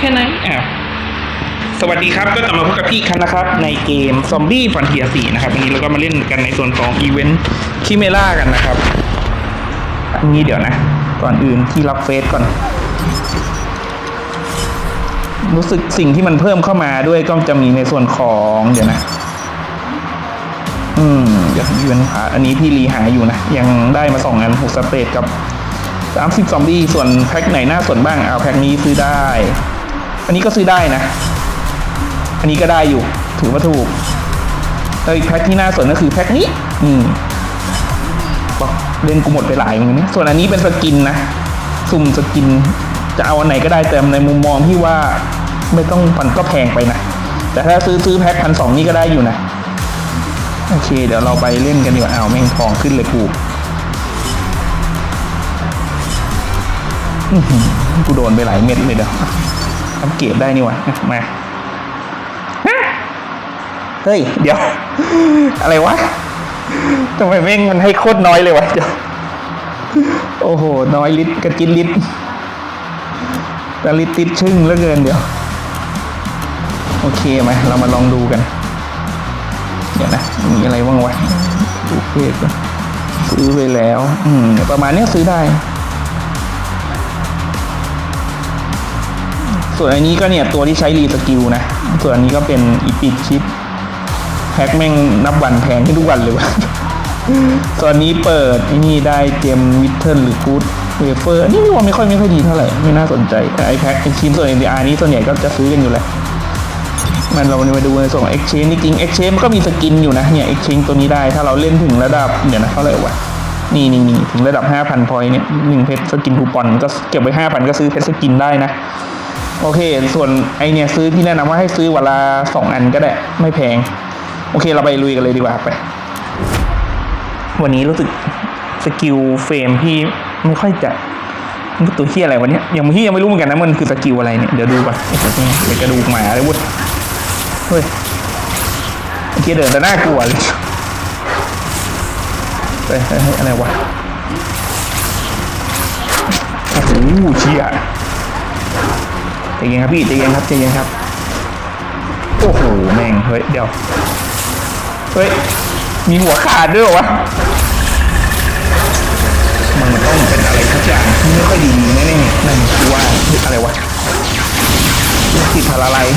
แค่ไหนอ้าวสวัสดีครับ ก็กลับมาพบกับพี่คันนะครับ ในเกมซอมบี้ฟ r นเทียสี่นะครับวันนี้เราก็มาเล่นกันในส่วนของอีเวนต์คิเมล่ากันนะครับ อันนี้เดี๋ยวนะ ก่อนอื่นที่รับเฟซก่อน รู้สึกสิ่งที่มันเพิ่มเข้ามาด้วยก็จะมีในส่วนของเดี๋ยวนะ อืมเดี๋ยวอีเวนต์หาอันนี้พี่รีหาอยู่นะ ยังได้มาสองอันหกสเตจกับสามสิบซอมบี้ส่วนแพ็คไหนหน่าส่วนบ้างเอาแพ็คนี้ซื้อได้ อันนี้ก็ซื้อได้นะ อันนี้ก็ได้อยู่ ถือว่าถูกแล้วอีกแพ็คที่น่าสนก็คือแพ็คนี้นี่บอกเล่นกูหมดไปหลายเหมือนกันนะส่วนอันนี้เป็นสกินนะ สุ่มสกิน จะเอาอันไหนก็ได้แต่ในมุมมองที่ว่าไม่ต้องมันก็แพงไปนะ แต่ถ้าซื้อซื้อแพ็คพันสองนี่ก็ได้อยู่นะ โอเค เดี๋ยวเราไปเล่นกันดีกว่าเอาแม่งทองขึ้นเลยกูกูโดนไปหลายเม็ดเลยเดี๋ย วทำเก็บได้นี่หวะมาเฮ้ย เดี๋ยว อะไรวะทำไมแม่งมันให้โคตรน้อยเลยวะเดี๋ยวโอ้โห น้อยลิตรกระจินลิตรแต่ลิตรติดชึ่งเหลือเกินเดี๋ยว โอเคไหมเรามาลองดูกัน เดี๋ยวนะ มีอะไรบ้างวะดูเพจซื้อไปแล้ว อืม ประมาณนี้ซื้อได้ ส่วนอันนี้ก็เนี่ยตัวที่ใช้รีสกิลนะ ส่วนอันนี้ก็เป็นอีพิกชิปแพ็คแม่งนับวันแพงขึ้นทุกวันเลยวะส่วนนี้เปิดไอ้นี่ได้เจมวิทเทิลหรือกูดเวเฟอร์อันนี้ว่าไม่ค่อยไม่ค่อยดีเท่าไหร่ไม่น่าสนใจแต่ไอแพ็คไอชิ้นส่วน NDR นี้ส่วนใหญ่ก็จะซื้อกันอยู่แหละมันเรามาดูในส่วนของ exchange จริงๆ exchange มันก็มีสกินอยู่นะเนี่ย exchange ตัวนี้ได้ถ้าเราเล่นถึงระดับเดี๋ยวนะเท่าไหร่วะนี่นี่นี่ถึงระดับ 5,000พอยเนี่ยหนึ่งเพชรสกินคูปองก็เก็บไว้ 5,000 ก็ซื้อเพชรสกินได้นะ โอเค ส่วนไอเนี่ยซื้อที่แนะนำว่าให้ซื้อวันละสองอันก็ได้ ไม่แพง โอเคเราไปลุยกันเลยดีกว่าไป วันนี้รู้สึกสกิลเฟรมพี่ไม่ค่อยจะมันก็ตัวเฮียอะไรวะเนี่ยยังพี่ยังไม่รู้เหมือนกันนะมันคือสกิลอะไรเนี่ยเดี๋ยวดูก่อนไอ้ตัวนี้เดี๋ยวกระดูกหมาเลยวุ้ยเฮ้ยเมื่อกี้เดินแต่น่ากลัวเลยเฮ้ยเฮ้ยเฮ้ยอะไรวะโอ้โหเชี่ย ใจเย็นครับพี่ใจเย็นครับใจเย็นครับ โอ้โหแม่งเฮ้ยเดี๋ยว เฮ้ย มีหัวขาดด้วยวะ มันมันต้องเป็นอะไรสักอย่างที่ไม่ค่อยดีแน่ๆนั่นคือว่าอะไรวะติดพาราไลซ์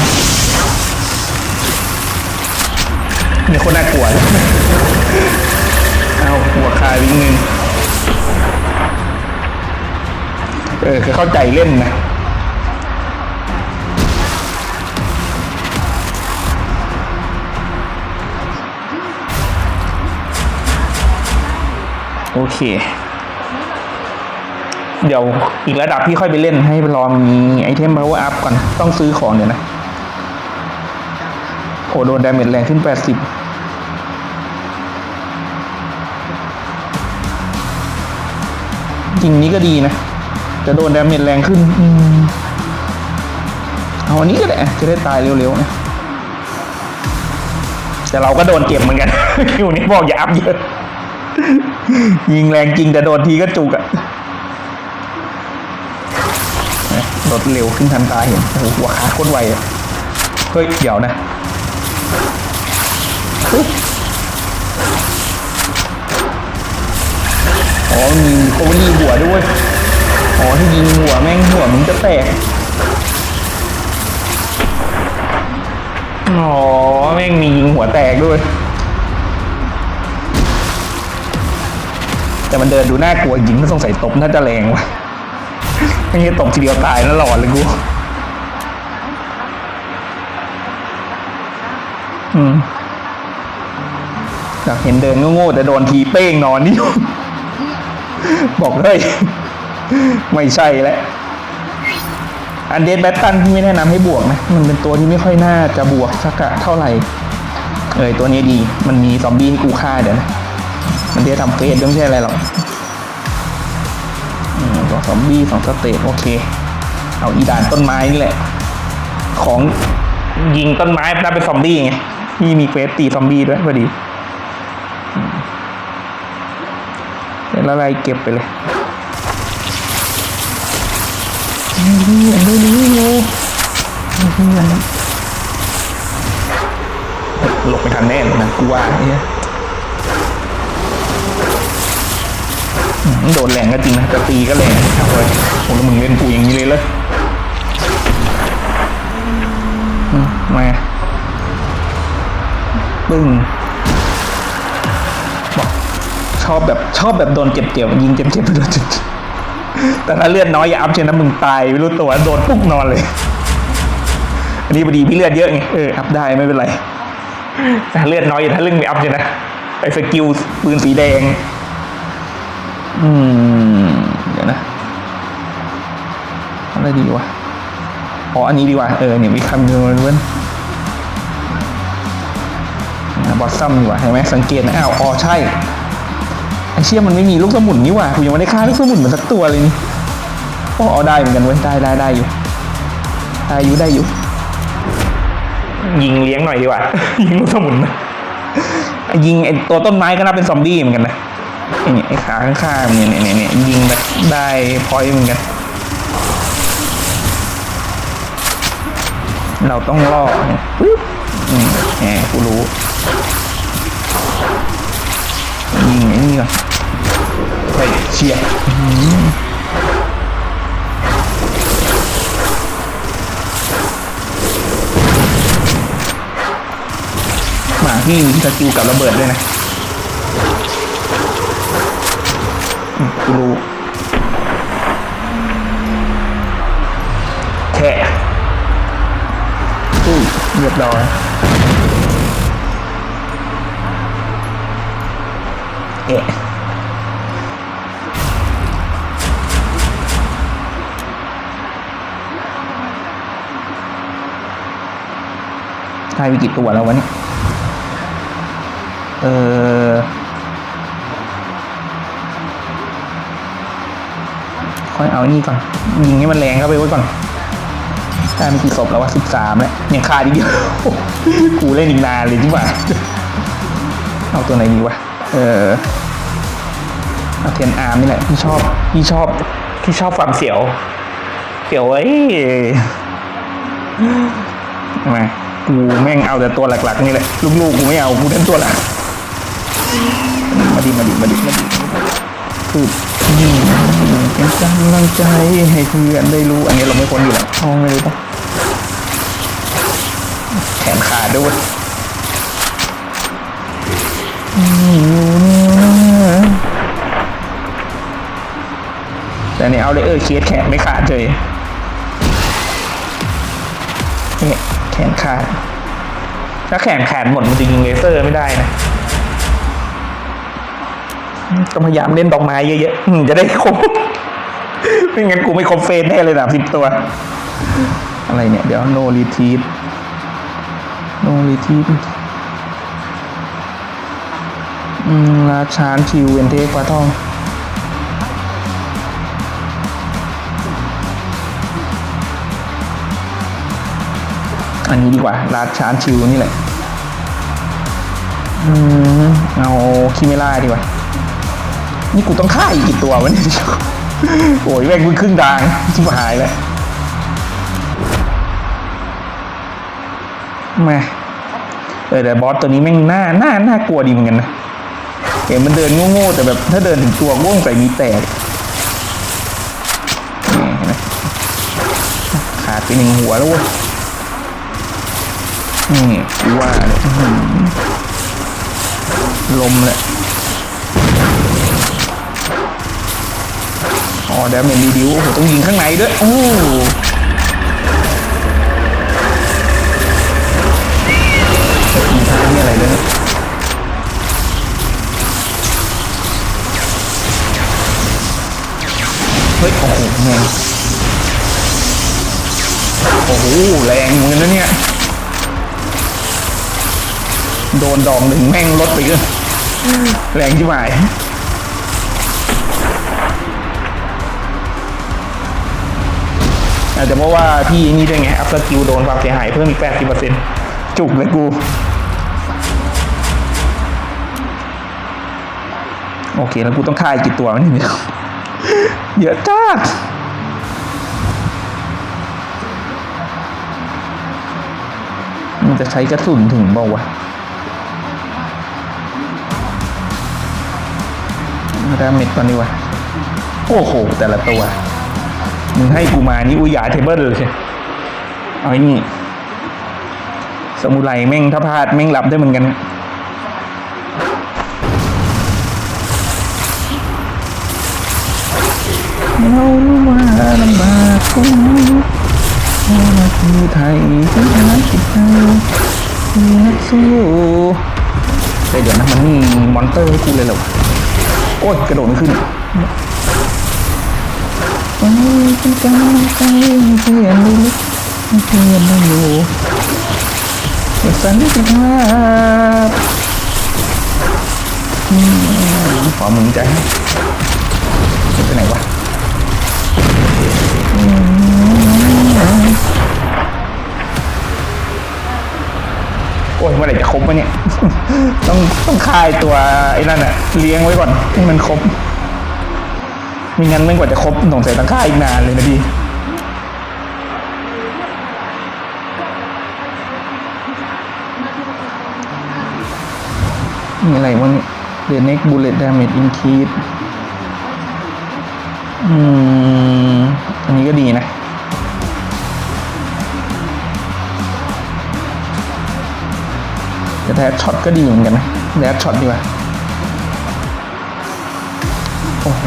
เนี่ยคนน่ากลัว เอาหัวคายวิ่งนึงเออเข้าใจเล่นนะ เค เดี๋ยวอีกระดับพี่ค่อยไปเล่นให้รอมีไอเทม power up ก่อน ต้องซื้อของเดี๋ยวนะ โอ้โดนดาเมจแรงขึ้น 80จริงนี้ก็ดีนะ จะโดนดาเมจแรงขึ้นอเอาอันนี้ก็ได้จะได้ตายเร็วๆนะ แต่เราก็โดนเจ็บเหมือนกันอยู่นี่บอกอย่าอัพเยอะ ยิงแรงจริงแต่โดนทีก็จุกอะรถเร็วขึ้นทันตาเห็นโอ้โหหัวขาโคตรไวอะเฮ้ย เดี๋ยวนะอ๋อมีโคเวอรี่หัวด้วย อ๋อที่ยิงหัวแม่งหัวมันจะแตก อ๋อ แม่งมียิงหัวแตกด้วย แต่มันเดินดูน่ากลัวหญิงมันสงสัยตบน่าจะแรงว่ะไม่ใช่ตบทีเดียวตายนะหลอนเลยกูอืมอยากเห็นเดินโง่ๆแต่โดนทีเป้งนอนนี่บอกเลยไม่ใช่แล้วอันเดนแบตตันที่ไม่แนะนำให้บวกนะ มันเป็นตัวที่ไม่ค่อยน่าจะบวกสักอะเท่าไหร่ เอยตัวนี้ดี มันมีซอมบี้ให้กูฆ่าเดี๋ยวนะ มันจะทำเฟสไม่ใช่อะไรหรอกสองซอมบี้สองสเตจโอเค เอาอีดานต้นไม้นี่แหละ ของยิงต้นไม้น่าเป็นซอมบี้ไงที่มีเฟสตีซอมบี้ด้วยพอดีแล้วอะไรเก็บไปเลยอันนี้อันนี้อยู่อันนี้หลบไม่ทันแน่เลยนะกูว่าเนี่ย โดนแรงก็จริงนะแต่ตีก็แรงเอาเลยโอ้แล้วมึงเล่นกูอย่างนี้เลยเลยมาปึ้งบอกชอบแบบชอบแบบโดนเจ็บเจ็บๆยิงเจ็บเจ็บๆไปโดนเจ็บๆแต่ถ้าเลือดน้อยอย่าอัพเชนนะมึงตายไม่รู้ตัวโดนปุ๊บนอนเลย อันนี้พอดีพี่เลือดเยอะไงเอออัพได้ไม่เป็นไรแต่เลือดน้อยอย่าถ้าเรื่องไม่อัพเลยนะไอ้สกิลปืนสีแดง อืม เดี๋ยวนะ อะไรดีวะ อ๋อ อันนี้ดีกว่า เออ เนี่ยมีคำเดียวเว้นบอสซัมดีกว่าเห็นไหมสังเกตนะ อ้าว อ๋อ ใช่ ไอเชี่ยมันไม่มีลูกสมุนนี่หว่ากูยังไม่ได้ฆ่าลูกสมุนมันสักตัวเลยนี่อ๋อได้เหมือนกันเว้ย ได้ได้ได้อยู่ ได้อยู่ได้อยู่ ยิงเลี้ยงหน่อยดีกว่า ยิงลูกสมุนนะยิงไอตัวต้นไม้ก็นับเป็นซอมบี้เหมือนกันนะไอเนี่ยไอ้ขาข้างๆเนี่ยเนี่ยเนี่ยเนี่ยยิงแบบได้พอยเหมือนกัน เราต้องล่อเนี่ยปึ๊บอืมแหมกูรู้ ยิงไอ้นี่ก่อนไปเชียร์หมาที่สกิลกับระเบิดด้วยนะอืม กูรู้แค่อุ้ยเรียบร้อยเอะทายไปกี่ตัวแล้ววะเนี่ยเออ อยเอานี่ก่อนยิงให้มันแรงเข้าไปไว้ก่อนได้ไม่กี่ศพแล้ววะสิบสามแล้วยังขาดอีกเยอะกูเล่นอีกนานเลยที่ว่าเอาตัวไหนดีวะเออเอาเทียนอาร์มนี่แหละพี่ชอบพี่ชอบพี่ชอบความเสียวเสียวไอ้ทำไมกูแม่งเอาแต่ตัวหลักๆนี่แหละลูกๆกูไม่เอากูเล่นตัวหลักมาดิมาดิมาดิมาดิคือนี่ เป็นกำลังใจให้เพื่อนได้รู้ อันนี้เราไม่พ้นอยู่แล้วเอาไม่รู้ปะแขนขาดด้วยแต่เนี่ยเอาเลยเออเคสแขนไม่ขาดเลยเนี่ยแขนขาด ถ้าแขนขาดหมดมันจะยิงเลเซอร์ไม่ได้นะต้องพยายามเล่นดอกไม้เยอะๆจะได้ครบ ไม่งั้นกูไม่ครบเฟสแน่เลยนะสิบตัว อะไรเนี่ย เดี๋ยว no retreat no retreat อืมราชานคิวเวนเทคปลาทองอันนี้ดีกว่าราชานชิวนี่แหละ อืม เอาคิเมล่าดีกว่า นี่กูต้องฆ่าอีกกี่ตัววะเนี่ย โอ้ยแม่งมึงครึ่งทางชิบหายแล้วแม่เออแต่บอสตัวนี้แม่งหน่าหน่าน่ากลัวดีเหมือนกันนะเห็นมันเดินโง่ๆแต่แบบถ้าเดินถึงตัวง่วงใส่มีแตกนี่เห็นไหมขาดไปหนึ่งหัวแล้วเว้ยนี่ว่าเลยลมแหละ อ๋อดี๋ยวเมนรีดิวโอ้โหต้องยิงข้างในด้วย โอ้ยิงท้ายนี่อะไรเนี่ยเฮ้ย โอ้โหแม่งโอ้โห แรงเหมือนกันนะเนี่ย โดนดองหนึ่งแม่งลดไปก็แรงจิ๋วหาย อาจจะเพราะว่าที่นี่ด้วยไง อัพสกิลโดนความเสียหายเพิ่มอีก 80%จุกเลยกู โอเค แล้วกูต้องฆ่าอีกกี่ตัวนี่เนี่ยเยอะจ้ามันจะใช้กระสุนถึงบ่าวะดาเมจก่อนดีกวะโอ้โห แต่ละตัว มึงให้กูมานี่อุยาเทเบิลเลยเอาไอ้นี่ สมุไรแม่งถ้าพลาดแม่งรับได้เหมือนกันเรารู้ว่าลำบากตรงไหนเราคือไทยที่ทำคิดไทยมีนักสู้แต่เดี๋ยวนะมันมีมอนเตอร์ให้กูเลยเหรอโอ้ยกระโดดไม่ขึ้น ไปเป็นกำลังใจเพื่อนดูลึกเพื่อนได้อยู่สันติภาพอืมขอมึงใจให้ไปไหนวะโอ้ยเมื่อไหร่จะครบวะเนี่ย ต้องต้องคายตัวไอ้นั่นอะเลี้ยงไว้ก่อนให้มันครบ ไม่งั้นไม่กว่าจะครบสงสัยต้งค่าอีกนานเลยนะพี่มีอะไรวะเนี่ย The next bullet damage increase อืม อันนี้ก็ดีนะ แต่แดดช็อตก็ดีเหมือนกันนะแดดช็อตดีกว่า โอ้โห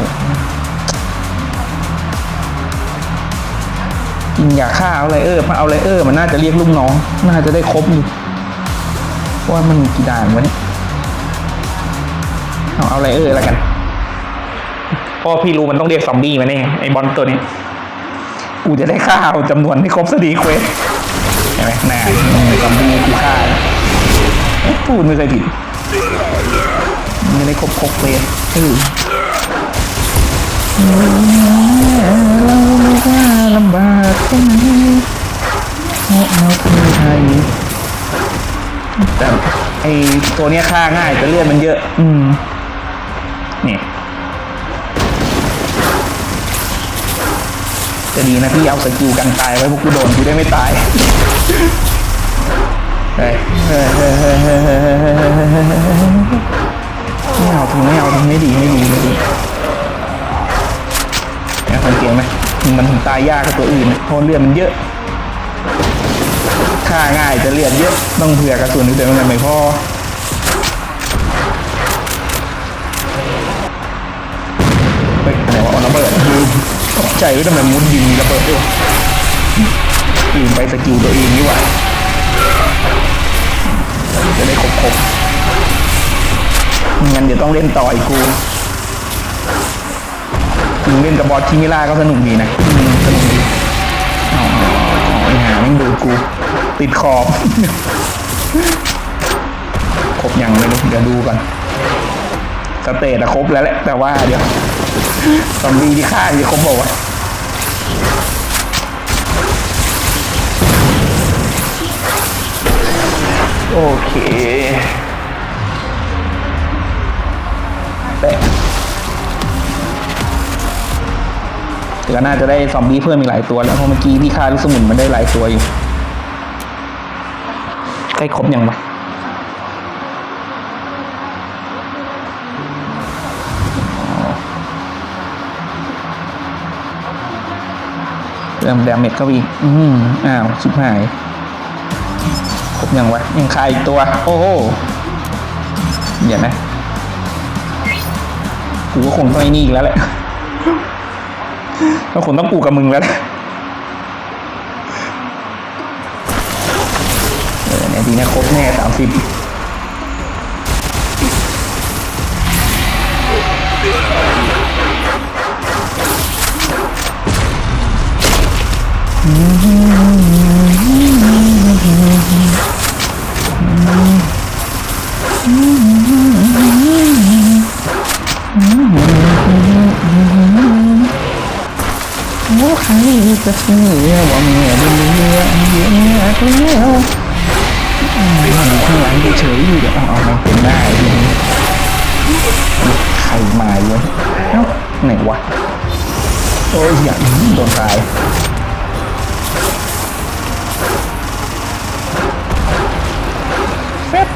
อยากฆ่าเอาไรเออร์มาเอาไรเออร์มันน่าจะเรียกลูกน้องน่าจะได้ครบอยู่ว่ามันกี่ด่านวะเนี่ยเอาเอาไรเออร์แล้วกันเพราะพี่รู้มันต้องเรียกซอมบี้มาแน่ไอ้บอลตัวนี้กูจะได้ฆ่าเอาจำนวนให้ครบสตีเควสใช่ไหมน่าซอมบี้กูฆ่าพูดไม่เคยผิดไม่ได้ครบครบเคลยเออ ว่าลำบากแค่ไหนเพราเราคือไทยแต่ไอตัวเนี้ยฆ่าง่ายแต่เลือดมันเยอะ อืม นี่จะดีนะพี่เอาสกิลกันตายไว้พวกกูโดนกูได้ไม่ตายไม่เอาทงไม่เอาทงไม่ดีไม่ดีไม่ดีนะคนเกียงไหม มันถึงตายยากกว่าตัวอื่นนเพราะเลือดมันเยอะฆ่าง่ายจะเลือดเยอะต้องเผื่อกระสุนเดี๋ยวมันไม่พอเฮ้ยอะไรวะเอาระเบิดตกใจว่าทำไมมุดยิงระเบิดด้วยลืมไปสกิลตัวเองนี่หว่าจะได้ครบๆงั้นเดี๋ยวต้องเล่นต่ออีกกู เล่นกับบอสทิมิล่าก็สนุกดีนะสนุกดีอ๋อไอ้หาไม่ดูกู ติดขอบครบยังไม่รู้เดี๋ยวดูก่อนสเตตอะครบแล้วแหละแต่ว่าเดี๋ยวซอมบี้ที่ฆ่าจะครบบอกว่าวะโอเคแต่ แต่ก็น่าจะได้ซอมบี้เพิ่มอีกหลายตัวแล้วเพราะเมื่อกี้พี่ฆ่าลูกสมุนมันได้หลายตัวอยู่ใกล้ครบยังวะเริ่มดาเมจเข้าไปอีกอืมอ้าวชิบหายครบยังวะยังคาอีกตัว โอ้โหเดี๋ยวนะกูก็คงต้องไอ้นี่อีกแล้วแหละ เราคงต้องกูกับมึงแล้วนะเออเนี่ยดีนะครบแน่สามสิบโจะเชื่อว่าเมียบุญเมียเมียเมียก็เลี้ยวอืมข้างหลังเฉยอยู่เดี๋ยวเอาเอาเป็นได้ใครมาอยู่วะเอ้าไหนวะโอ้ยอย่าโดนตายแป๊บ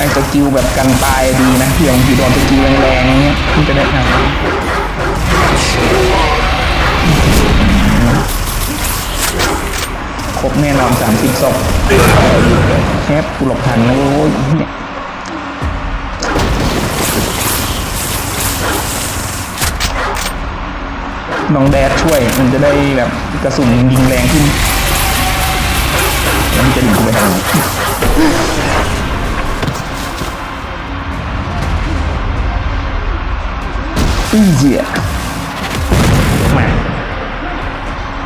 ไอ้ส กิลแบบกันตายดีนะเผื่อบางทีโดนสกิลแรงๆอย่างเงี้ยมันจะได้อ่านครบแน่นอนสามสิบศพแคบกูหลบทันนะโว้ยเนี่ยน้องแดดช่วย มันจะได้แบบกระสุนยิงแรงขึ้นแล้วมันจะดึงไปทางไหน อีเหี้ยมา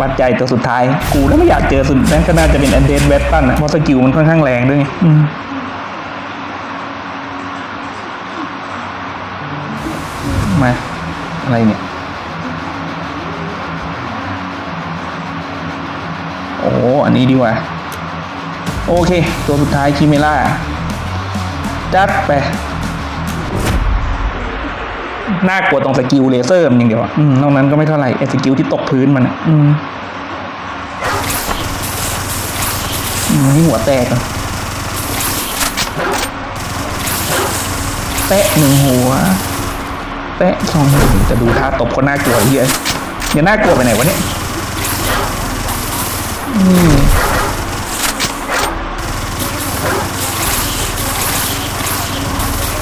วัดใจตัวสุดท้าย กูแล้วไม่อยากเจอสุดนั้นก็น่าจะเป็นอันเดนเวสตันอะเพราะสกิลมันค่อนข้างแรงด้วยไงมา อะไรเนี่ย โอ้ อันนี้ดีกว่า โอเค ตัวสุดท้ายคิเมล่า จัดไป น่ากลัวตรงสกิลเลเซอร์มันอย่างเดียวอะอืมนอกนั้นก็ไม่เท่าไหร่ไอ้สกิลที่ตกพื้นมันอะอืมอืมนี่หัวแตกอะแปะหนึ่งหัว แปะสองหัวจะดูท่าตบคนน่ากลัวเฮียอย่าน่ากลัวไปไหนวะเนี่ยอืม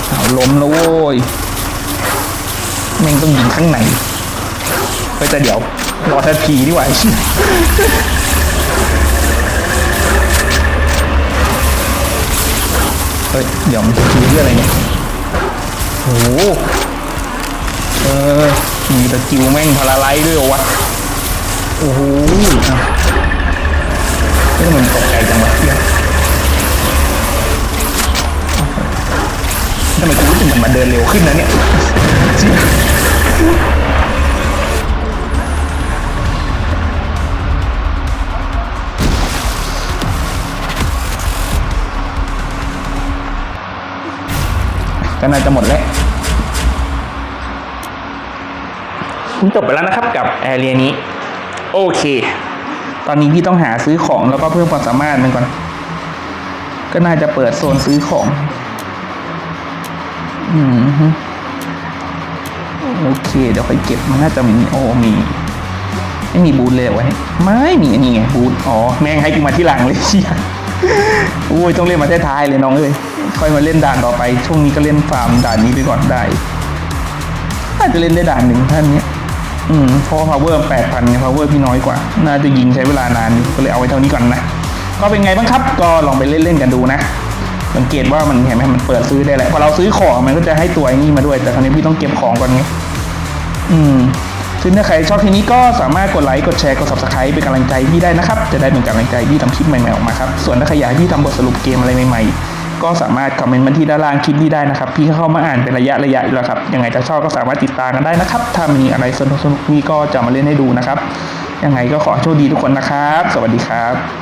เอาล้มแล้วโว้ย แม่งต้องยิงข้างในไปแต่เดี๋ยวรอแทพีดีกว่าไอ้เชี่ยเฮ้ยเดี๋ยวมันจะคือเรื่องอะไรเนี่ยโอ้โหเออมีตะกิวแม่งพาราไลด้วยวะโอ้โหอ่มันตกใจจังวะเหี้ยทำไมกูรู้สึกเหมือนมันเดินเร็วขึ้นนะเนี่ย ก็น่าจะหมดแล้วจบไปแล้วนะครับกับแอเรียนี้ โอเค ตอนนี้พี่ต้องหาซื้อของแล้วก็เพิ่มความสามารถมันก่อน ก็น่าจะเปิดโซนซื้อของ อืมฮึโอ เคเดี๋ยวค่อยเก็บมันน่าจะมีโอ้มีไม่มีบูทเลยวะเนี่ยไม่มีอันนี้ไงบูทอ๋อแม่งให้กูมาที่หลังเลยเชียโอ้ยต้องเล่นมาท้ายๆเลยน้องเอ้ยค่อยมาเล่นด่านต่อไป ช่วงนี้ก็เล่นฟาร์มด่านนี้ไปก่อนได้น่าจะเล่นได้ด่านหนึ่งท่านเนี้ยอืมเพราะว่า power แปดพันไง power พี่น้อยกว่า น่าจะยิงใช้เวลานานก็เลยเอาไว้เท่านี้ก่อนนะก็เป็นไงบ้างครับ ก็ลองไปเล่นๆกันดูนะสังเกตว่ามันเห็นไหมมันเปิดซื้อได้แหละพอเราซื้อของมันก็จะให้ตัวอ้นี้มาด้วย แต่คราวนี้พี่ต้องเก็บของก่อนไง อืมซึ่งถ้าใครชอบคลิปนี้ก็สามารถกดไลค์ กดแชร์ กด subscribe เป็นกำลังใจพี่ได้นะครับ จะได้เป็นกำลังใจพี่ทำคลิปใหม่ๆออกมาครับ ส่วนถ้าใครอยากให้พี่ทำบทสรุปเกมอะไรใหม่ๆ ก็สามารถคอมเมนต์มาที่ด้านล่างคลิปนี้ได้นะครับ พี่ก็เข้ามาอ่านเป็นระยะระยะอยู่แล้วครับ ยังไงถ้าชอบก็สามารถติดตามกันได้นะครับ ถ้ามีอะไรสนุกๆนี่ก็จะมาเล่นให้ดูนะครับ ยังไงก็ขอโชคดีทุกคนนะครับ สวัสดีครับ